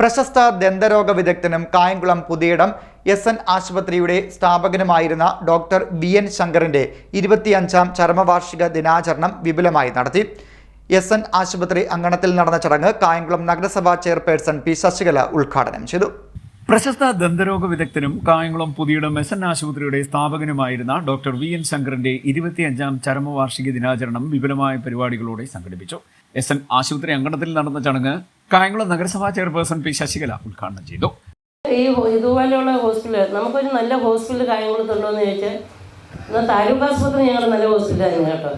പ്രശസ്ത ദന്തരോഗ വിദഗ്ധനും കായംകുളം പുതിയിടം എസ് എൻ ആശുപത്രിയുടെ സ്ഥാപകനുമായിരുന്ന ഡോക്ടർ വി എൻ ശങ്കറിന്റെ ഇരുപത്തിയഞ്ചാം ചരമവാർഷിക ദിനാചരണം വിപുലമായി നടത്തി. എസ് എൻ ആശുപത്രി അങ്കണത്തിൽ നടന്ന ചടങ്ങ് കായംകുളം നഗരസഭാ ചെയർപേഴ്സൺ പി ശശികല ഉദ്ഘാടനം ചെയ്തു. പ്രശസ്ത ദന്തരോഗ വിദഗ്ധനും കായംകുളം പുതിയിടം എസ് എൻ ആശുപത്രിയുടെ സ്ഥാപകനുമായിരുന്ന ഡോക്ടർ വി എൻ ശങ്കറിന്റെ ഇരുപത്തിയഞ്ചാം ചരമവാർഷിക ദിനാചരണം വിപുലമായ പരിപാടികളോടെ സംഘടിപ്പിച്ചു. എസ് എൻ ആശുപത്രി അങ്കണത്തിൽ നടന്ന ചടങ്ങ് കായംകുളം നഗരസഭാ ചെയർപേഴ്സൺ പി ശശികല ഉദ്ഘാടനം ചെയ്തു. ഈ ഇതുപോലെയുള്ള ഹോസ്പിറ്റൽ നമുക്കൊരു നല്ല ഹോസ്പിറ്റൽ കാര്യങ്ങളുണ്ടോ എന്ന് ചോദിച്ചാൽ എന്നാൽ താലൂക്ക് ആസ്പത്രി ഞങ്ങളുടെ നല്ല ഹോസ്പിറ്റലായിരുന്നു കേട്ടോ.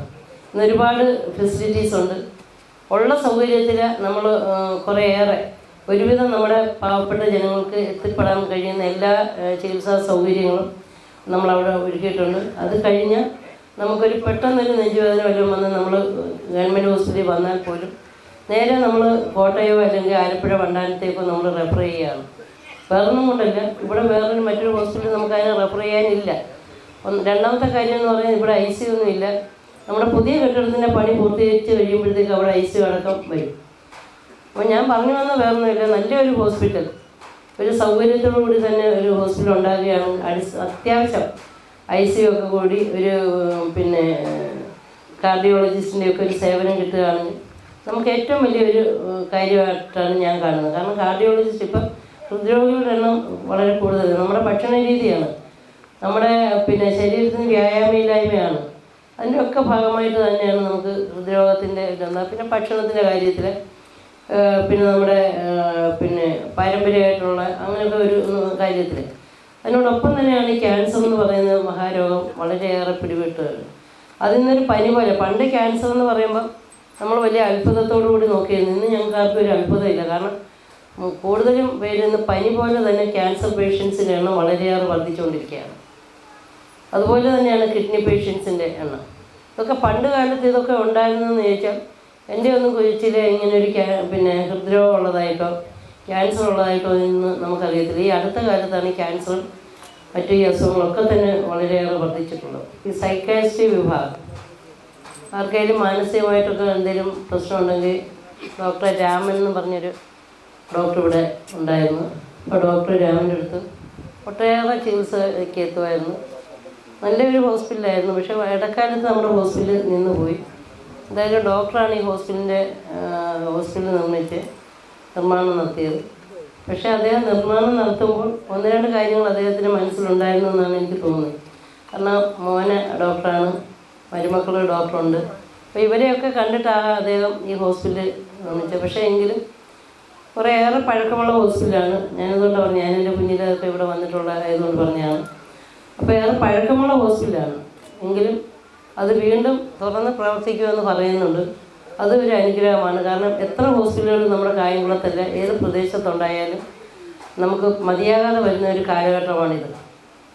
ഇന്ന് ഒരുപാട് ഫെസിലിറ്റീസ് ഉണ്ട്. ഉള്ള സൗകര്യത്തിൽ നമ്മൾ കുറേയേറെ ഒരുവിധം നമ്മുടെ പാവപ്പെട്ട ജനങ്ങൾക്ക് എത്തിപ്പെടാൻ കഴിയുന്ന എല്ലാ ചികിത്സാ സൗകര്യങ്ങളും നമ്മളവിടെ ഒരുക്കിയിട്ടുണ്ട്. അത് കഴിഞ്ഞ് നമുക്കൊരു പെട്ടെന്നൊരു നെഞ്ചുവേദന വല്ലതും വന്ന് നമ്മൾ ഗവൺമെന്റ് ഹോസ്പിറ്റലിൽ വന്നാൽ പോലും നേരെ നമ്മൾ കോട്ടയോ അല്ലെങ്കിൽ ആലപ്പുഴ വണ്ടാനത്തേക്കോ നമ്മൾ റെഫർ ചെയ്യുകയാണ്. വേറൊന്നും കൊണ്ടല്ല. ഇവിടെ വേറൊരു മറ്റൊരു ഹോസ്പിറ്റലിൽ നമുക്ക് അതിനെ റെഫർ ചെയ്യാനില്ല. രണ്ടാമത്തെ കാര്യം എന്ന് പറഞ്ഞാൽ ഇവിടെ ഐ സി ഒന്നും ഇല്ല. നമ്മുടെ പുതിയ കെട്ടിടത്തിന്റെ പണി പൂർത്തീകരിച്ച് കഴിയുമ്പോഴത്തേക്ക് അവിടെ ഐ സി അടക്കം വരും. അപ്പോൾ ഞാൻ പറഞ്ഞു വന്ന വേറൊന്നുമില്ല. നല്ലൊരു ഹോസ്പിറ്റൽ ഒരു സൗകര്യത്തോടു കൂടി തന്നെ ഒരു ഹോസ്പിറ്റൽ ഉണ്ടാകുകയാണ്. അടി അത്യാവശ്യം ഐ സി ഒക്കെ കൂടി ഒരു പിന്നെ കാർഡിയോളജിസ്റ്റിന്റെയൊക്കെ ഒരു സേവനം കിട്ടുകയാണെങ്കിൽ നമുക്ക് ഏറ്റവും വലിയൊരു കാര്യമായിട്ടാണ് ഞാൻ കാണുന്നത്. കാരണം കാർഡിയോളജിസ്റ്റ് ഇപ്പം ഹൃദ്രോഗികളുടെ എണ്ണം വളരെ കൂടുതൽ നമ്മുടെ ഭക്ഷണ രീതിയാണ്. നമ്മുടെ പിന്നെ ശരീരത്തിന് വ്യായാമയില്ലായ്മയാണ്. അതിന്റെ ഒക്കെ ഭാഗമായിട്ട് തന്നെയാണ് നമുക്ക് ഹൃദ്രോഗത്തിന്റെ ഇതെന്താ പിന്നെ ഭക്ഷണത്തിന്റെ കാര്യത്തിൽ പിന്നെ നമ്മുടെ പിന്നെ പാരമ്പര്യമായിട്ടുള്ള അങ്ങനെയൊക്കെ ഒരു കാര്യത്തിൽ അതിനോടൊപ്പം തന്നെയാണ് ഈ ക്യാൻസർ എന്ന് പറയുന്ന മഹാരോഗം വളരെയേറെ പിടിപെട്ടത്. നിന്നൊരു പനി പോലെ പണ്ട് ക്യാൻസർ എന്ന് പറയുമ്പോൾ നമ്മൾ വലിയ അത്ഭുതത്തോടു കൂടി നോക്കിയിരുന്നു ഇന്ന് ഞങ്ങൾക്ക് ആർക്കും ഒരു അത്ഭുതമില്ല. കാരണം കൂടുതലും പേര് ഇന്ന് പനി പോലെ തന്നെ ക്യാൻസർ പേഷ്യൻസിന്റെ എണ്ണം വളരെയേറെ വർദ്ധിച്ചുകൊണ്ടിരിക്കുകയാണ്. അതുപോലെ തന്നെയാണ് കിഡ്നി പേഷ്യൻസിന്റെ എണ്ണം. ഇതൊക്കെ പണ്ട് കാലത്ത് ഇതൊക്കെ ഉണ്ടായിരുന്നെന്ന് ചോദിച്ചാൽ എന്റെ ഒന്നും കുഴിച്ചിൽ ഇങ്ങനെ ഒരു ക്യാ പിന്നെ ഹൃദ്രോഗം ഉള്ളതായിട്ടോ ക്യാൻസർ ഉള്ളതായിട്ടോ എന്ന് നമുക്കറിയത്തില്ല. ഈ അടുത്ത കാലത്താണ് ക്യാൻസറും മറ്റു ഈ അസുഖങ്ങളൊക്കെ തന്നെ വളരെയേറെ വർദ്ധിച്ചിട്ടുള്ളത്. ഈ സൈക്കാസ്റ്റി വിഭാഗം. ആർക്കെങ്കിലും മാനസികമായിട്ടൊക്കെ എന്തെങ്കിലും പ്രശ്നമുണ്ടെങ്കിൽ ഡോക്ടർ രാമൻ എന്ന് പറഞ്ഞൊരു ഡോക്ടർ ഇവിടെ ഉണ്ടായിരുന്നു. അപ്പോൾ ഡോക്ടർ രാമന്റെ അടുത്ത് ഒട്ടേറെ ചികിത്സയ്ക്ക് എത്തുമായിരുന്നു. നല്ലൊരു ഹോസ്പിറ്റലായിരുന്നു. പക്ഷേ ഇടക്കാലത്ത് നമ്മുടെ ഹോസ്പിറ്റലിൽ നിന്ന് പോയി എന്തായാലും ഡോക്ടറാണ് ഈ ഹോസ്പിറ്റലിന്റെ ഹോസ്പിറ്റൽ നിർമ്മിച്ച് നിർമ്മാണം നടത്തിയത്. പക്ഷേ അദ്ദേഹം നിർമ്മാണം നടത്തുമ്പോൾ ഒന്ന് രണ്ട് കാര്യങ്ങൾ അദ്ദേഹത്തിന്റെ മനസ്സിലുണ്ടായിരുന്നു എന്നാണ് എനിക്ക് തോന്നുന്നത്. കാരണം മോനെ ഡോക്ടറാണ് മരുമക്കൾ ഡോക്ടറുണ്ട്. അപ്പോൾ ഇവരെയൊക്കെ കണ്ടിട്ടാണ് അദ്ദേഹം ഈ ഹോസ്പിറ്റൽ നിർമ്മിച്ചത്. പക്ഷേ എങ്കിലും കുറേയേറെ പഴക്കമുള്ള ഹോസ്പിറ്റലാണ്. ഞാനതുകൊണ്ട് പറഞ്ഞു ഞാൻ എന്റെ കുഞ്ഞിലൊക്കെ ഇവിടെ വന്നിട്ടുള്ള ആയതുകൊണ്ട് പറഞ്ഞതാണ്. അപ്പോൾ ഏറെ പഴക്കമുള്ള ഹോസ്പിറ്റലാണ്. എങ്കിലും അത് വീണ്ടും തുറന്ന് പ്രവർത്തിക്കുമെന്ന് പറയുന്നുണ്ട്. അത് ഒരു അനുഗ്രഹമാണ്. കാരണം എത്ര ഹോസ്പിറ്റലുകൾ നമ്മുടെ കായംകുളത്തല്ല ഏത് പ്രദേശത്തുണ്ടായാലും നമുക്ക് മതിയാകാതെ വരുന്ന ഒരു കാലഘട്ടമാണിത്.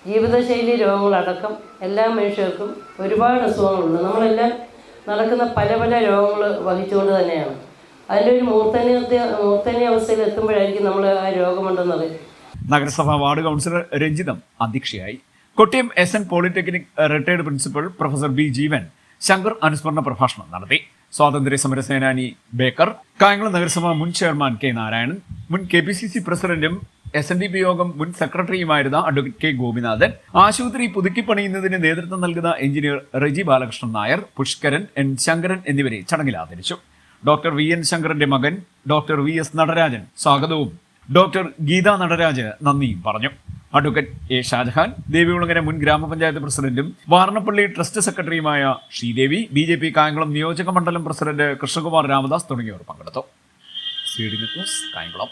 ജീവിതശൈലി രോഗങ്ങളടക്കം എല്ലാ മനുഷ്യർക്കും ഒരുപാട് അസുഖങ്ങളുണ്ട്. നമ്മളെല്ലാം നടക്കുന്ന പല പല രോഗങ്ങൾ വഹിച്ചുകൊണ്ട് തന്നെയാണ്. അതിന്റെ ഒരു മൂർധന്യത്തെ മൂർധന്യ അവസ്ഥയിൽ എത്തുമ്പോഴായിരിക്കും നമ്മൾ ആ രോഗമുണ്ടെന്ന് നഗരസഭാ വാർഡ് കൗൺസിലർ രഞ്ജിതം അധ്യക്ഷയായി. Kottiyam S N polytechnic retired principal professor B Jeevan Shankar അനുസ്മരണ പ്രഭാഷണം നടത്തി. സ്വാതന്ത്ര്യ സമര സേനാനി ബേക്കർ കായംകുളം നഗരസഭ മുൻ ചെയർമാൻ കെ നാരായണൻ മുൻ കെ പി സി സി പ്രസിഡന്റും S N D P Yogam മുൻ സെക്രട്ടറിയുമായിരുന്ന അഡ്വക്കേറ്റ് കെ ഗോപിനാഥൻ ആശുപത്രി പുതുക്കിപ്പണിയുന്നതിന് നേതൃത്വം നൽകുന്ന എഞ്ചിനീയർ റെജി ബാലകൃഷ്ണൻ നായർ പുഷ്കരൻ എൻ ശങ്കരൻ എന്നിവരെ ചടങ്ങിൽ ആദരിച്ചു. ഡോക്ടർ വി എൻ ശങ്കറിന്റെ മകൻ ഡോക്ടർ വി എസ് നടരാജൻ സ്വാഗതവും. ഡോക്ടർ ഗീത നടരാജ് നന്ദിയും പറഞ്ഞു. അഡ്വക്കേറ്റ് എ ഷാജഹാൻ ദേവികുളങ്ങര മുൻ ഗ്രാമപഞ്ചായത്ത് പ്രസിഡന്റും വാർണപ്പള്ളി ട്രസ്റ്റ് സെക്രട്ടറിയുമായ Sreedevi B J P Kayamkulam നിയോജക മണ്ഡലം പ്രസിഡന്റ് കൃഷ്ണകുമാർ രാമദാസ് തുടങ്ങിയവർ പങ്കെടുത്തു. കായംകുളം.